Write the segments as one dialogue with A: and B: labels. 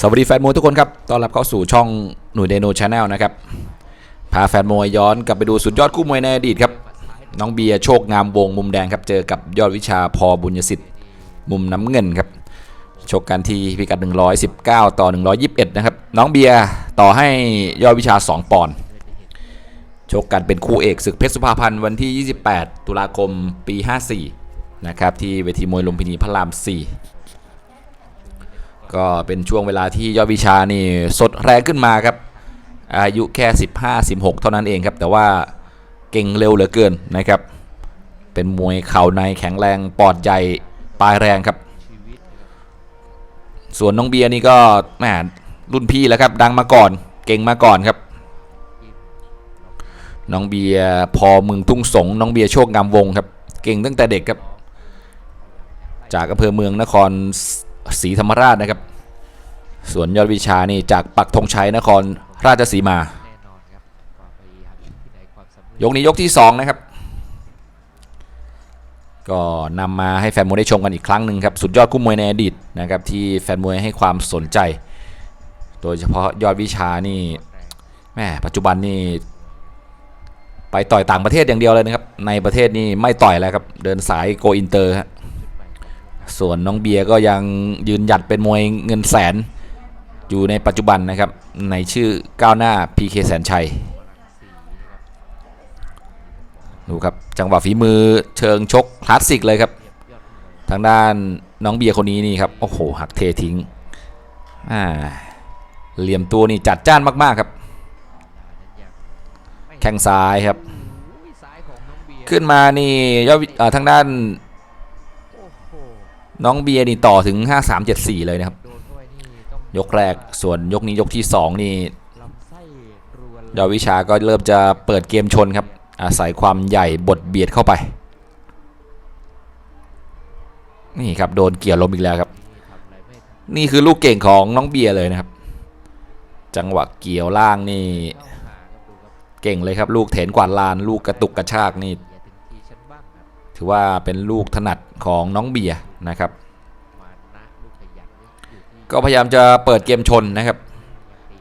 A: สวัสดีแฟนมวยทุกคนครับ ต้อนรับเข้าสู่ช่องหนุ่ยเดโนชาแนลนะครับ พาแฟนมวยย้อนกลับไปดูสุดยอดคู่มวยในอดีตครับ น้องเบียร์โชคงามวงมุมแดงครับ เจอกับยอดวิชาพอบุญยสิทธิ์ มุมน้ำเงินครับ ชกกันที่พิกัด 119 ต่อ 121 นะครับ น้องเบียร์ต่อให้ยอดวิชา 2 ปอนด์ชกกันเป็นคู่เอกศึกเพชรสุภาพันธ์วันที่ 28 ตุลาคมปี 54 นะครับที่เวทีมวยลุมพินีพระราม 4 ก็เป็นช่วงเวลาที่ยอดวิชานี่สดแรงขึ้นมาครับ อายุแค่ 15 16 เท่านั้นเองครับ แต่ว่าเก่งเร็วเหลือเกินนะครับ เป็นมวยเข่าในแข็งแรงปอดใหญ่ปลายแรงครับ ส่วนน้องเบียร์นี่ก็แหมรุ่นพี่แล้วครับ ดังมาก่อนเก่งมาก่อนครับ น้องเบียร์พอมึงทุ่งสง น้องเบียร์โชคงามวงครับ เก่งตั้งแต่เด็กครับ จากอำเภอเมืองนคร ศรีธรรมราชนะครับ ส่วนยอดวิชานี่จากปักธงชัยนครราชสีมา
B: แน่นอนครับก็พยายามที่ไหนความสำเร็จ
A: ยกนี้ยกที่ 2 นะครับ ก็นำมาให้แฟนมวยได้ชมกันอีกครั้งหนึ่งครับ สุดยอดคู่มวยในอดีตนะครับ ที่แฟนมวยให้ความสนใจ โดยเฉพาะยอดวิชานี่แม่ปัจจุบันนี่ไปต่อยต่างประเทศอย่างเดียวเลยนะครับ ในประเทศนี่ไม่ต่อยแล้วครับ เดินสายโกอินเตอร์ฮะ ส่วนน้องเบียร์ก็ยังยืนหยัดเป็นมวยเงินแสน อยู่ในปัจจุบันนะครับ ในชื่อก้าวหน้า PK แสนชัย ดูครับ จังหวะฝีมือเชิงชกคลาสสิกเลยครับ ทางด้านน้องเบียร์คนนี้นี่ครับ โอ้โห หักเททิ้งอ่าเหลี่ยมตัวนี่จัดจ้านมาก ๆ ครับ แข้งซ้ายครับ
B: ขึ้น
A: มานี่ยอดทางด้าน น้องเบียร์นี่ต่อถึง 5374 เลยนะครับ
B: โดนเข้าไปนี่ต้อง
A: ยกแรกส่วนยกนี้ยกที่ 2 นี่
B: ลำไส้รวน
A: ยอดวิชาก็เริ่มจะเปิดเกมชนครับ อาศัยความใหญ่บดเบียดเข้าไป นี่ครับโดนเกี่ยวล้มอีกแล้วครับ
B: ทำอะไรไม่ทัน
A: นี่คือลูกเก่งของน้องเบียร์เลยนะครับ จังหวะเกี่ยวล่างนี่
B: เข้าหาครับดูครับ
A: เก่งเลยครับ ลูกเถนกวาดลาน ลูกกระตุกกระชากนี่
B: อย่าถึงทีฉันบ้างครับ
A: ถือว่าเป็นลูกถนัดของน้องเบียร์นะครับ
B: มานะลูกขยันนี่อยู่ที่
A: ก็พยายามจะเปิดเกมชนนะครับ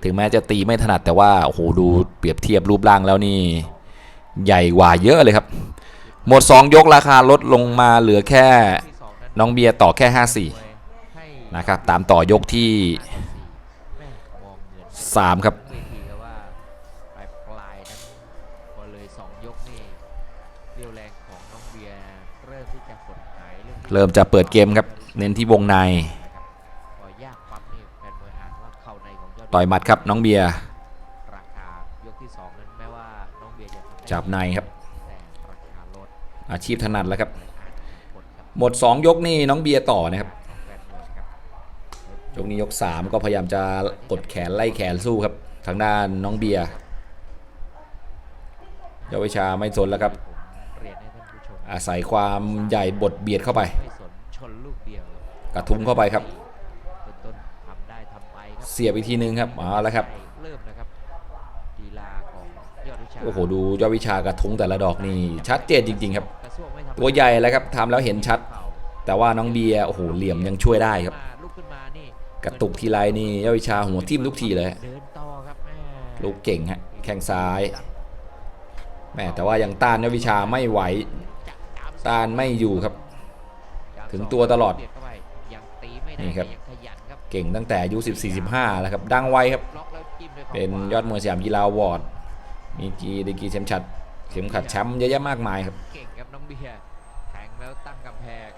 A: ถึงแม้จะตีไม่ถนัดแต่ว่าโอ้โหดูเปรียบเทียบรูปร่างแล้วนี่ใหญ่กว่าเยอะเลยครับ หมด 2 ยกราคาลดลงมาเหลือแค่
B: ที่สองนั้น
A: น้องเบียร์ต่อแค่
B: ให้
A: 54 นะครับ ตามต่อยกที่
B: แม่มองเหมือน
A: 3ครับ
B: เวทีครับว่าปลายปลายๆนั้นพอเลยสองยกนี่เรี่ยวแรง เริ่มที่จะหดหายเริ่มที่
A: เริ่มจะเปิดเกมครับ เน้นที่วงใน
B: นะครับพอยากปั๊บนี่แฟนมวยอ่านว่าเข่าในของยอด
A: ต่อยหมัดครับน้องเบียร์
B: ราคายกที่สองนั้นแม้ว่าน้องเบียร์จะทำได้
A: จับในครับ
B: แต่ราคาลด
A: อาชีพถนัดแล้วครับ
B: เลยอาจจะมีผลกับ
A: หมด 2 ยกนี่น้องเบียร์ต่อนะครับ
B: ของแฟนมวยครับ
A: ยกนี้ยก 3 ก็พยายามจะกดแขนไล่แขนสู้ครับ ทางด้านน้องเบียร์เยาวชาไม่สนแล้วครับ อาศัยความใหญ่บดเบียดเข้าไป
B: ไม่สนชนลูกเดียวครับ
A: กระทุ้งเข้าไปครับ
B: ต้นๆทำได้ทำไปครับ
A: เสียบอีกทีนึงครับเอาแล้วครับ
B: เริ่มนะครับกีฬาของยอดวิชา
A: โอ้โหดูยอดวิชากระทุ้งแต่ละดอกนี่ชัดเจนจริง ๆ ครับ
B: กระซวกไม่ธรรมดา
A: ตัวใหญ่แล้วครับทำแล้วเห็นชัด แต่ว่าน้องเบียร์โอ้โหเหลี่ยมยังช่วยได้ครับ
B: มาลุกขึ้นมานี่
A: กระตุกทีไรนี่ยอดวิชาหัวทิ่มทุกทีเลยฮะ
B: เดินต่อครับแม่
A: ลูกเก่งฮะแข้งซ้ายแม่แต่ว่ายังต้านยอดวิชาไม่ไหว
B: จับ ตาม
A: ต้านไม่อยู่ครับ
B: จับ
A: ถึงตัวตลอด
B: เบียเข้าไปยังตีไม่ได้
A: นี่ครับ
B: ยังขยันครับ
A: เก่งตั้งแต่อายุ14-15แล้วครับ ดังไวครับ
B: ล็อกแล้วจิ้มด้วยขา
A: เป็น
B: ขวาย
A: อดมวยสยามกีฬาอวอร์ด มีกีดีกีเข็มขัดเข็มขัดแชมป์เยอะแยะมากมายครับ
B: เก่งครับน้องเบียร์แทงแล้วตั้งกำแพง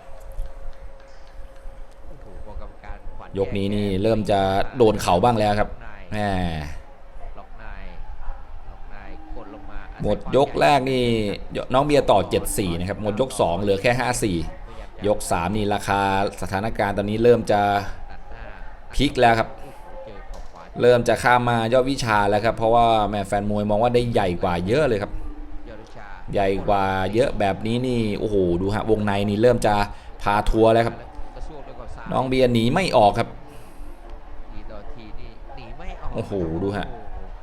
B: โอ้โหกรรมการขวัญ
A: ยกนี้นี่เริ่มจะโดนเข่าบ้างแล้วครับ
B: ล็อกใน
A: แม่
B: ล็อกในล็อกในกดลงมาอาศั
A: หมดยกแรกนี่น้องเบียร์ต่อ 7-4 นะครับ หมดยก 2 เหลือแค่ 5-4 ยก 3 นี่ราคาสถานการณ์ตอนนี้เริ่มจะพลิกแล้วครับ
B: เริ่
A: มจะข้ามมายอดวิชาแล้วครับ เพราะว่าแม่แฟนมวยมองว่าได้ใหญ่กว่าเยอะเลยครับ ใหญ่กว่าเยอะแบบนี้นี่โอ้โหดูฮะวงในนี่เริ่มจะพาทัวร์แล้วครับ น้องเบียร์หนีไม่ออกครับโอ้โหดูฮะ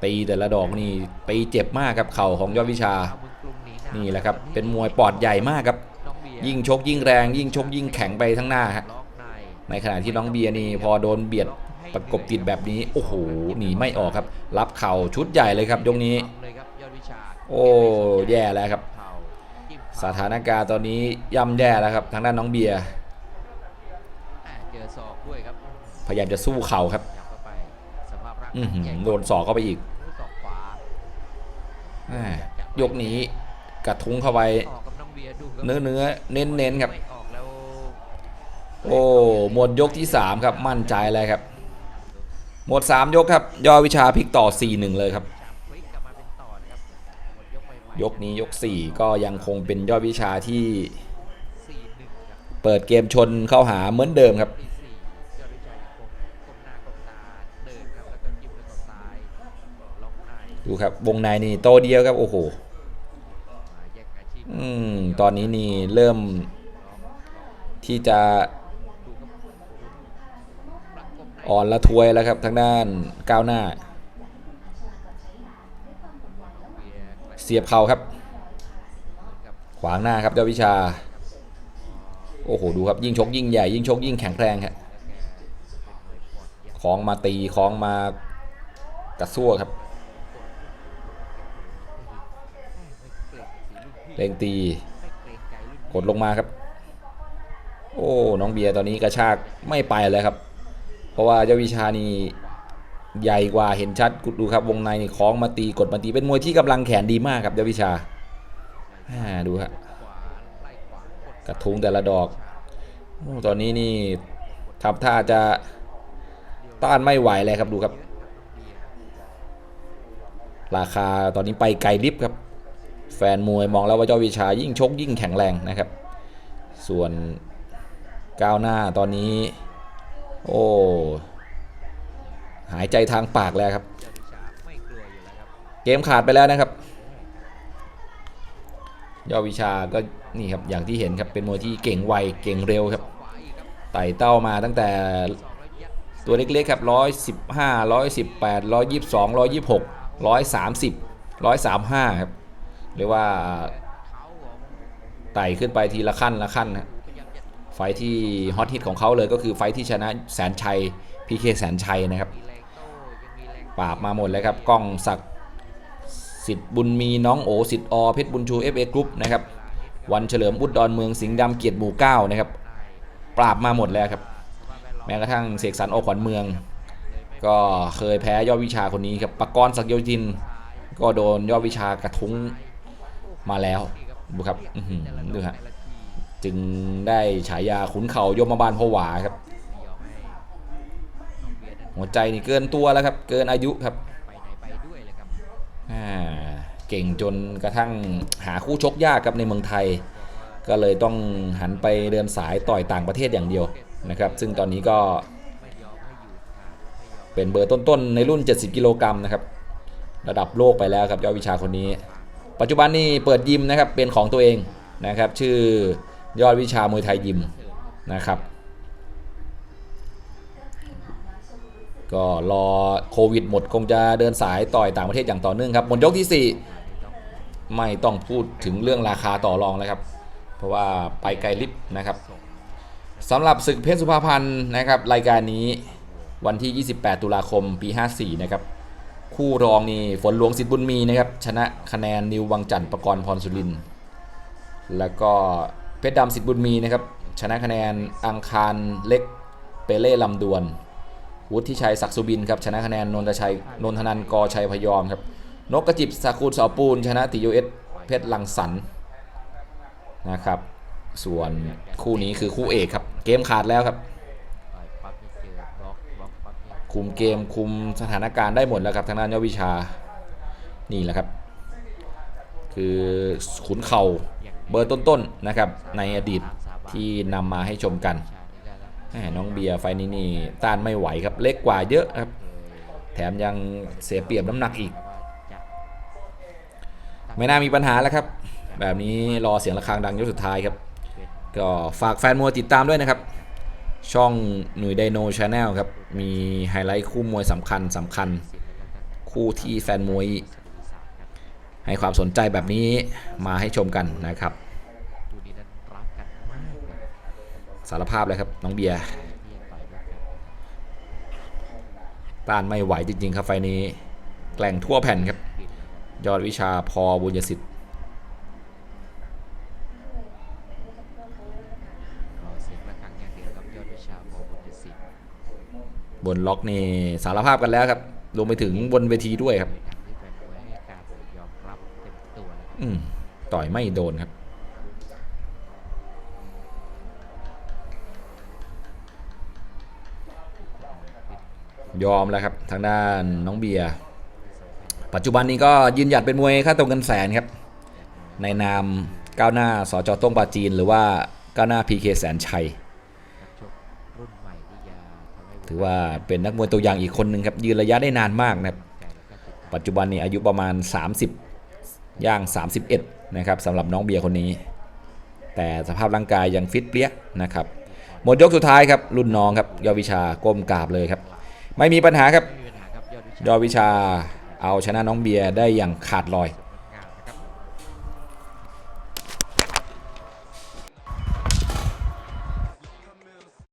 A: ตีแต่ละดอกนี่ตีเจ็บมากครับเข่าของยอดวิชา
B: เอามึงกลุ่มหนีหา
A: นี่แหละครับเป็นมวยปอดใหญ่มากครับ
B: น้องเบีร์
A: ยิ่งชกยิ่งแรง ยิ่งชกยิ่งแข็งไปทั้งหน้าฮะ
B: ล็อกใน
A: ในขณะที่น้องเบียร์นี่พอโดนเบียดประกบติดแบบนี้โอ้โหหนีไม่ออกครับ รับเข่าชุดใหญ่เลยครับยกนี้
B: เลยครับยอดวิชา
A: โอ้แย่แล้วครับ
B: เข่าจิ้มเข่
A: สถานการณ์ตอนนี้ย่ำแย่แล้วครับ ทางด้านน้องเบียร์
B: อ่าเจอศอกด้วยครับ
A: พยายามจะสู้เข่าครับ
B: ยับเข้าไปสภาพร่าง
A: อื้อหือ
B: ใหญ่
A: โดนศอกเข้าไปอีก
B: ศอกขวา
A: แม่ ยกนี้กระทุ้งเข้าไป
B: ออกกับน้องเบียร์ดูครับ
A: เนื้อเนื้อเน้นเน้นๆครับ
B: ไม่ออกแล้ว
A: โอ้หมดยกที่ 3 ครับมั่นใจแล้วครับ หมด 3 ยกครับยอดวิชาพลิกต่อ 4-1 เลยครับ
B: จับพลิกกลับมาเป็นต่อนะครับหมดยกใหม่ๆ
A: ยกนี้ยก 4 ก็ยังคงเป็นยอดวิชาที่
B: สี่หนึ่งครับ
A: เปิดเกมชนเข้าหาเหมือนเดิมครับ
B: ดูครับ ว
A: งในนี่โตเดียวครับ โอ้โห
B: อื
A: มตอนนี้นี่เริ่มที่จะอ่อนละทวยแล้วครับทางด้านก้าวหน้า
B: เสี
A: ยบเข่าครั
B: บ
A: ขวางหน้าครับยอดวิชา โอ้โหดูครับยิ่งชกยิ่งใหญ่ยิ่งชกยิ่งแข็งแรงครับ
B: แล้วแกเป็นมวยปอ
A: งมาตีคล้องมากระซั่วครับ
B: เร่ง
A: ตี
B: ก
A: ดลงมาครับ โอ้น้องเบียร์ตอนนี้กระชากไม่ไปเลยครับ เพราะว่าเจ้าวิชานี่ใหญ่กว่าเห็นชัดกดูครับวงในนี่คล้องมาตีกดมาตีเป็นมวยที่กำลังแขนดีมากครับเจ้าวิชาอ่าดูฮะ
B: ก
A: ระทุ้งแต่ละดอกโอ้ตอนนี้นี่ทับท่าจะต้านไม่ไหวเลยครับดูครับ ราคาตอนนี้ไปไกลลิฟต์ครับ แฟนมวยมองแล้วว่าเจ้าวิชายิ่งชกยิ่งแข็งแรงนะครับ ส่วนก้าวหน้าตอนนี้ โอ้หายใจทางปากแล้วครับ
B: เก
A: มขาดไปแล้วนะครับ ยอดวิชาก็นี่ครับอย่างที่เห็นครับเป็นมวยที่เก่งไวเก่งเร็วครับไต่เต้ามาตั้งแต่
B: สองแล้วยัด
A: ตัวเล็กๆครับร้อยสิบห้าร้อยสิบแปดร้อยยี่สิบสองร้อยยี่สิบหกร้อยสามสิบร้อยสามห้าครับ เรียกว่าไต่ขึ้นไปทีละขั้นละขั้นนะไฟที่ฮอตฮิตของเขาเลยก็คือไฟที่ชนะแสนชัยพีเคแสนชัยนะครับปราบมาหมดเลยครับกล้องศักดิ์สิทธิ์บุญมีน้องโอสิทธิ์อเพชรบุญชู FA กรุ๊ปนะครับวันเฉลิมอุดดอนเมืองสิงห์ดำเกียรติหมู่เก้านะครับปราบมาหมดแล้วครับแม้กระทั่งเสกสรรโอขวัญเมือง ก็เคยแพ้ยอดวิชาคนนี้ครับปกรณ์ศักดิ์โยธิน ก็โดนยอดวิชากระทุ้ง มาแล้วดูครับอื้อหือดูฮะจึงได้ฉายาขุนเข่ายมบาลผวาครับ หัวใจนี่เกินตัวแล้วครับ เกินอายุครับ
B: ไปไหนไปด้วยเลยครับ
A: อ่าเก่งจนกระทั่งหาคู่ชกยากครับในเมืองไทย ก็เลยต้องหันไปเดินสายต่อยต่างประเทศอย่างเดียวนะครับ ซึ่งตอนนี้ก็
B: ไม่ยอมให้อยู่ห่างไม่ยอม
A: เป็นเบอร์ต้นๆในรุ่น 70 กิโลกรัมนะครับ ระดับโลกไปแล้วครับยอดวิชาคนนี้ ปัจจุบันนี่เปิดยิมนะครับเป็นของตัวเองนะครับ ชื่อยอดวิชามวยไทยยิมนะครับ ก็รอโควิดหมดคงจะเดินสายต่อยต่างประเทศอย่างต่อเนื่องครับหมดยกที่ 4 ไม่ต้องพูดถึงเรื่องราคาต่อรองแล้วครับ เพราะว่าไปไกลลิฟต์นะครับสำหรับศึกเพชรสุภาพันธ์นะครับรายการนี้วันที่ 28 ตุลาคมปี 54 นะครับ คู่รองนี่ฝนหลวงสิทธิ์บุญมีนะครับ ชนะคะแนนนิววังจันทร์ประกรณ์พรสุริน แล้วก็เพชรดำสิทธิ์บุญมีนะครับ ชนะคะแนนอังคารเล็กเปเล่ลำดวน วุฒิชัยศักดิ์สุบินครับ ชนะคะแนนนนทชัยนนทนันกอชัยพยอมครับ นกกระจิบสาคูลสาปูน ชนะติยูเอสเพชรลังสรรค์นะครับ ส่วนคู่นี้คือคู่เอกครับ เกมขาดแล้วครับ
B: ต่อยปั๊บนี่เจอบล็อกบล็อกปั๊บนี่
A: คุมเกมคุมสถานการณ์ได้หมดแล้วครับทางด้านยอดวิชานี่แหละครับ คือขุนเข่าเบอร์ต้นๆนะครับ ในอดีตที่นำมาให้ชมกัน
B: น้
A: องเบียร์ไฟนี้นี่ต้านไม่ไหวครับเล็กกว่าเยอะครับ แถมยังเสียเปรียบน้ำหนักอีก ไม่น่ามีปัญหาแล้วครับ แบบนี้รอเสียงะระฆังดังยกสุดท้ายครับ ก็ฝากแฟนมวยติดตามด้วยนะครับ ช่องหนุ่ยไดโนชาแนลครับ มีไฮไลท์คู่มวยสำคัญสำคัญ คู่ที่แฟนมวย ให้ความสนใจแบบนี้มาให้ชมกันนะครับสารภาพเลยครับ น้องเบียร์
B: ต้า
A: นไม่ไหวจริงๆครับไฟนี้ แกล่งทั่วแผ่นครับ ยอดวิชาพอบุญยสิทธิ์
B: รอเสียงระฆังอย่างเดียวกับยอดวิชาพอบุญยศิษย์
A: บนล็อกนี่สารภาพกันแล้วครับรวมไปถึงบนเวทีด้วยครับ
B: โดยทางที่แฟนมวยให้การยอมรับเต็มตัวเลยครับ
A: อืมต่อยไม่โดนครับ ยอมแล้วครับ ทางด้านน้องเบียร์ปัจจุบันนี้ก็ยืนหยัดเป็นมวยค่าตรงกันแสนครับ ในนามก้าวหน้าสจต้งปาจีน หรือว่าก้าวหน้าพีเคแสนชัย
B: นักชกรุ่นใหม่ที่จะทำให้
A: ถือว่าเป็นนักมวยตัวอย่างอีกคนหนึ่งครับ ยืนระยะได้นานมากนะครับ ปัจจุบันนี้อายุประมาณ 30 ย่าง 31 นะครับสำหรับน้องเบียร์คนนี้ แต่สภาพร่างกายยังฟิตเปรี้ยนะครับ หมดยกสุดท้ายครับ รุ่นน้องครับ ยอดวิชาก้มกราบเลยครับ
B: ไม่มีปัญหาครับ ยอดวิชาย
A: อดวิชาเอาชนะน้องเบียร์ได้อย่างขาดลอย